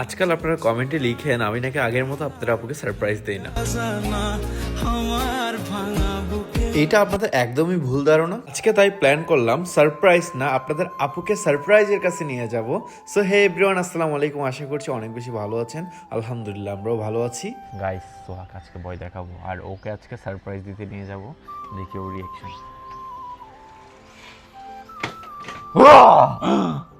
আজকাল আপনারা কমেন্টে লিখেন আমি নাকি আগের মতো আপনার আপুকে সারপ্রাইজ দেই না। এটা আপনাদের একদমই ভুল ধারণা। আজকে তাই প্ল্যান করলাম সারপ্রাইজ না আপনাদের আপুকে সারপ্রাইজের কাছে নিয়ে যাব। সো হে এভরিওয়ান আসসালামু আলাইকুম। আশা করছি অনেক বেশি ভালো আছেন। আলহামদুলিল্লাহ আমরাও ভালো আছি। গাইস সোহাগ আজকে বয় দেখাবো আর ওকে আজকে সারপ্রাইজ দিতে নিয়ে যাব। দেখি ওর রিয়াকশন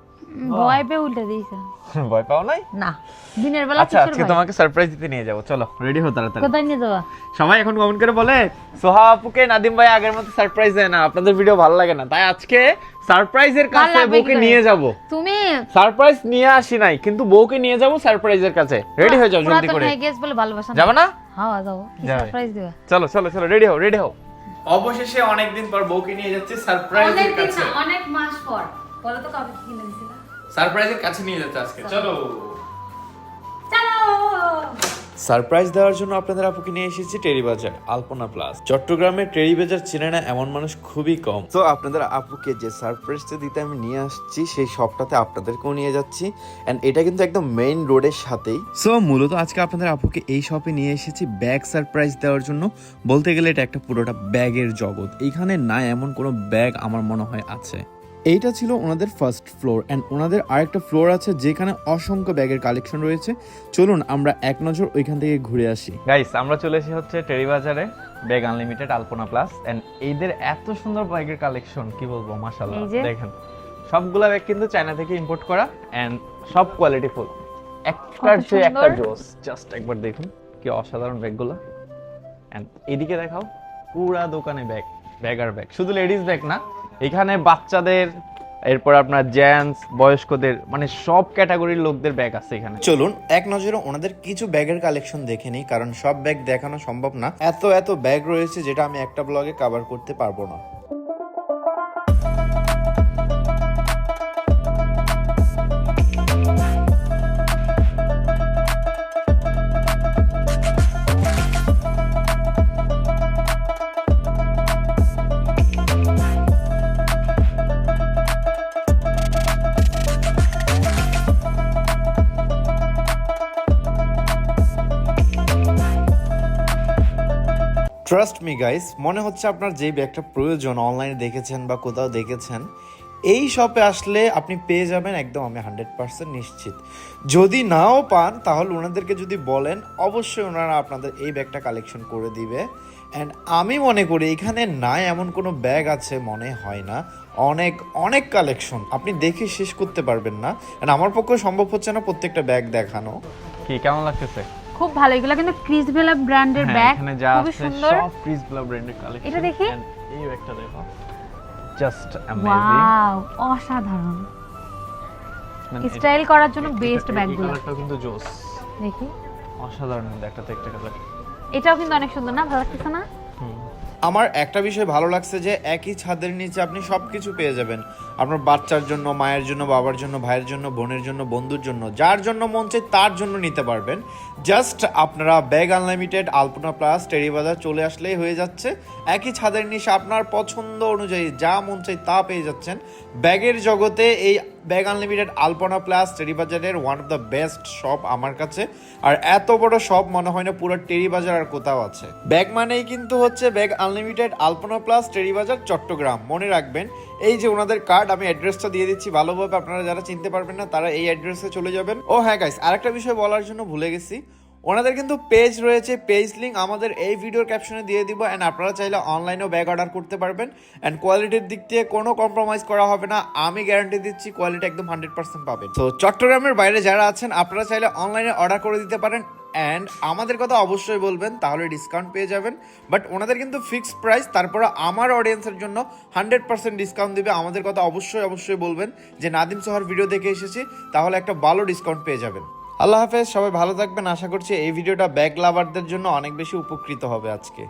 ভয় পেয়ে উল্টে দিয়েছে। ভয় পাও নাই? না দিনের বেলা আচ্ছা আজকে তোমাকে সারপ্রাইজ দিতে নিয়ে যাব চলো রেডি হও তাড়াতাড়ি। কোথায় নিয়ে যাওয়া সবাই এখন কমেন্ট করে বলে সোহা আপুকে নাদিম ভাই আগের মতো সারপ্রাইজ দেয় না আপনাদের ভিডিও ভালো লাগে না। তাই আজকে সারপ্রাইজের কাছে বউকে নিয়ে যাব। তুমি? সারপ্রাইজ নিয়ে আসি নাই কিন্তু বউকে নিয়ে যাব সারপ্রাইজের কাছে। রেডি হয়ে যাও জলদি করে। গেছ বলে ভালোবাসা। যাবে না? হ্যাঁ যাব। সারপ্রাইজ দিবা? চলো চলো চলো রেডি হও রেডি হও। অবশেষে অনেকদিন পর বউকে নিয়ে যাচ্ছে সারপ্রাইজের কাছে। অনেক মাস পর। বলো তো কবে কিনে দিছিলা সারপ্রাইজের কাছে নিয়ে যাচ্ছে আজকে। চলো। চলো। সারপ্রাইজ দেওয়ার জন্য আপনাদের আপুকে নিয়ে এসেছি টেরি বাজার আলপনা প্লাস। চট্টগ্রামের টেরি বাজার চেনে না এমন মানুষ খুবই কম। তো আপনাদের আপুকে যে সারপ্রাইজটা দিতে আমি নিয়ে আসছি সেই শপটাতে আপনাদেরকেও নিয়ে যাচ্ছি। এন্ড এটা কিন্তু একদম মেইন রোডের সাথেই। সো মূলত আজকে আপনাদের আপুকে এই শপে নিয়ে এসেছি ব্যাগ সারপ্রাইজ দেওয়ার জন্য। বলতে গেলে এটা একটা পুরোটা ব্যাগের জগৎ। এইখানে না এমন কোনো ব্যাগ আমার মনে হয় আছে। এইটা ছিল ওনাদের ফার্স্ট ফ্লোর অ্যান্ড ওনাদের আরেকটা ফ্লোর আছে যেখানে অসংখ্য ব্যাগের কালেকশন রয়েছে। চলুন আমরা এক নজর ওইখান থেকে ঘুরে আসি। গাইস আমরা চলে এসেছি হচ্ছে টেরি বাজারে bag unlimited Alpana plus and এইদের এত সুন্দর ব্যাগের কালেকশন কি বলব মাশাআল্লাহ দেখেন। সবগুলা ব্যাগ কিন্তু চায়না থেকে ইম্পোর্ট করা এন্ড সব কোয়ালিটি ফুল একটার চেয়ে একটা জোস জাস্ট একবার দেখুন কি অসাধারণ ব্যাগগুলো এন্ড এদিকে দেখাও পুরা দোকানে ব্যাগ ব্যাগ আর ব্যাগ শুধু লেডিস ব্যাগ না এখানে বাচ্চাদের, এরপর আপনার জেন্টস বয়স্কদের মানে সব ক্যাটাগরির লোকদের ব্যাগ আছে এখানে। চলুন, এক নজরে ওনাদের কিছু ব্যাগের কালেকশন দেখে নিই, কারণ সব ব্যাগ দেখানো সম্ভব না। এত এত ব্যাগ রয়েছে যেটা আমি একটা ব্লগে কভার করতে পারব না। ট্রাস্ট মি গাইস মনে হচ্ছে আপনার যেই ব্যাগটা প্রয়োজন অনলাইনে দেখেছেন বা কোথাও দেখেছেন, এই শপে আসলে আপনি পেয়ে যাবেন একদম আমি হান্ড্রেড পার্সেন্ট নিশ্চিত। যদি নাও পান, তাহলে ওনাদেরকে যদি বলেন, অবশ্যই ওনারা আপনাদের এই ব্যাগটা কালেকশন করে দিবে। অ্যান্ড আমি মনে করি, এখানে না এমন কোনো ব্যাগ আছে, মনে হয় না। অনেক অনেক কালেকশন আপনি দেখে শেষ করতে পারবেন না। And আমার পক্ষে সম্ভব হচ্ছে না প্রত্যেকটা ব্যাগ দেখানো। কি, কেমন লাগতেছে? খুব ভালো। এগুলো কিন্তু ক্রিস ভেলা ব্র্যান্ডের ব্যাগ আছে সুন্দর। সব ক্রিস ব্লাউ ব্র্যান্ডের কালেকশন এটা দেখি। এই ব্যাগটা দেখো। জাস্ট অ্যামেজিং ওয়াও অসাধারণ। স্টাইল করার জন্য বেস্ট ব্যাগগুলো এটা কিন্তু জোস। দেখি। অসাধারণ একটা থেকে একটা এটাও কিন্তু অনেক সুন্দর না? ভালো লাগতেছে না? আমার একটা বিষয় ভালো লাগছে যে একই ছাদের নিচে আপনি সব কিছু পেয়ে যাবেন। আপনার বাচ্চার জন্য, মায়ের জন্য, বাবার জন্য, ভাইয়ের জন্য, বোনের জন্য, বন্ধুর জন্য, যার জন্য মন চাই তার জন্য নিতে পারবেন। জাস্ট আপনারা bag unlimited, Alpana plus Teribazar চলে আসলেই হয়ে যাচ্ছে। একই ছাদের নিচে আপনার পছন্দ অনুযায়ী যা মন চাই তা পেয়ে যাচ্ছেন। ব্যাগের জগতে এই bag unlimited Alpana plus টেরিবাজারের one of the best shop আমার কাছে। আর এত বড় শপ মনে হয় না পুরো টেরিবাজার আর কোথাও আছে। ব্যাগ মানেই কিন্তু হচ্ছে bag unlimited Alpana plus Teribazar Chittagong মনে রাখবেন, এই যে ওনাদের কার্ড আমি অ্যাড্রেসটা দিয়ে দিচ্ছি, ভালোভাবে আপনারা যারা চিনতে পারবেন না, তারা এই অ্যাড্রেসে চলে যাবেন। ও হ্যাঁ গাইস আরেকটা বিষয় বলার জন্য ভুলে গেছি। ওনাদের কিন্তু পেজ রয়েছে পেজ লিঙ্ক আমাদের এই ভিডিওর ক্যাপশনে দিয়ে দিব অ্যান্ড আপনারা চাইলে অনলাইনেও ব্যাগ অর্ডার করতে পারবেন অ্যান্ড কোয়ালিটির দিক থেকে কোনো কম্প্রোমাইজ করা হবে না, আমি গ্যারান্টি দিচ্ছি কোয়ালিটি একদম হান্ড্রেড পার্সেন্ট পাবেন। তো চট্টগ্রামের বাইরে যারা আছেন, আপনারা চাইলে অনলাইনে অর্ডার করে দিতে পারেন অ্যান্ড আমাদের কথা অবশ্যই বলবেন, তাহলে ডিসকাউন্ট পেয়ে যাবেন। বাট ওনাদের কিন্তু ফিক্সড প্রাইস তারপরে আমার অডিয়েন্সের জন্য হান্ড্রেড পার্সেন্ট ডিসকাউন্ট দেবে, আমাদের কথা অবশ্যই অবশ্যই বলবেন। যে নাদিম সোহার ভিডিও দেখে এসেছি, তাহলে একটা ভালো ডিসকাউন্ট পেয়ে যাবেন। আল্লাহ হাফেজ, সবাই ভালো থাকবেন। আশা করছি এই ভিডিওটা ব্যাগ লাভারদের জন্য অনেক বেশি উপকৃত হবে আজকে।